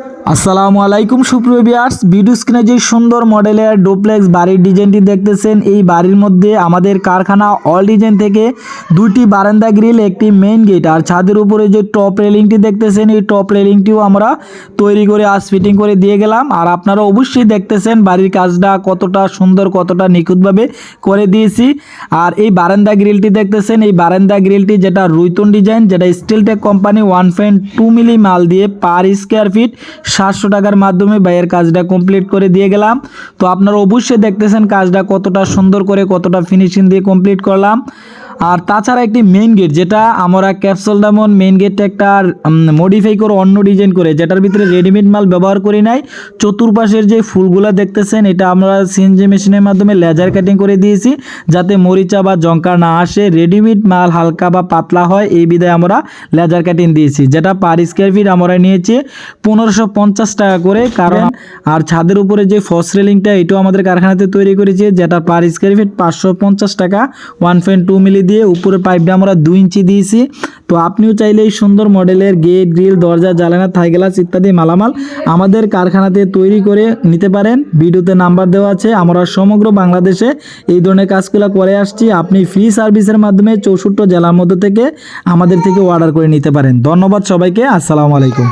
verdad আসসালামু আলাইকুম সুপ্রিয় বিয়ার্স ভিডিও স্ক্রিনে যে সুন্দর মডেলের ডুপ্লেক্স বাড়ির ডিজাইনটি দেখতেছেন, এই বাড়ির মধ্যে আমাদের কারখানা অল ডিজাইন থেকে দুইটি বারান্দা গ্রিল একটি মেইন গেট আর ছাদের উপরে যে টপ রেলিংটি দেখতেছেন, এই টপ রেলিংটিও আমরা তৈরি করে আজ ফিটিং করে দিয়ে গেলাম। আর আপনারা অবশ্যই দেখতেছেন বাড়ির কাজটা কতটা সুন্দর, কতটা নিখুঁতভাবে করে দিয়েছি। আর এই বারান্দা গ্রিলটি দেখতেছেন, এই বারান্দা গ্রিলটি যেটা রুইতন ডিজাইন যেটা Steeltech company one point two milli মাল দিয়ে পার স্কোয়ার ফিট সাতশো টাকার মাধ্যমে বাইয়ের কাজটা কমপ্লিট করে দিয়ে গেলাম। তো আপনারা অবশ্যই দেখতেছেন কাজটা কতটা সুন্দর করে, কতটা ফিনিশিং দিয়ে কমপ্লিট করলাম। আর তাছাড়া একটি মেইন গেট যেটা আমরা ক্যাপসুল ডায়মন্ড মেইন গেটটা একটা মডিফাই করে অন্য ডিজাইন করে যেটার ভিতরে রেডিমেড মাল ব্যবহার করি নাই। চতুর্পাশের যে ফুলগুলা দেখতেছেন এটা আমরা সিএনজি মেশিনের মাধ্যমে লেজার কাটিং করে দিয়েছি যাতে মরিচা বা জঙ্কা না আসে। রেডিমেড মাল হালকা বা পাতলা হয় এই বিধায় আমরা লেজার কাটিং দিয়েছি যেটা পার স্কোয়ার ফিট আমরা নিয়েছি পনেরোশো পঞ্চাশ টাকা করে। কারণ আর ছাদের উপরে যে ফস রেলিংটা এটাও আমাদের কারখানাতে তৈরি করেছি যেটা পার স্কোয়ার ফিট পাঁচশো পঞ্চাশ টাকা ওয়ান পয়েন্ট টু মিলি দিয়ে উপরে পাইপটা আমরা দুই ইঞ্চি দিয়েছি। তো আপনিও চাইলে এই সুন্দর মডেলের গেট গ্রিল দরজা জ্বালানা থাই গ্লাস ইত্যাদি মালামাল আমাদের কারখানাতে তৈরি করে নিতে পারেন। ভিডিওতে নাম্বার দেওয়া আছে। আমরা সমগ্র বাংলাদেশে এই ধরনের কাজগুলো করে আসছি। আপনি ফ্রি সার্ভিসের মাধ্যমে চৌষট্টি জেলার মধ্যে থেকে আমাদের থেকে অর্ডার করে নিতে পারেন। ধন্যবাদ সবাইকে। আসসালামু আলাইকুম।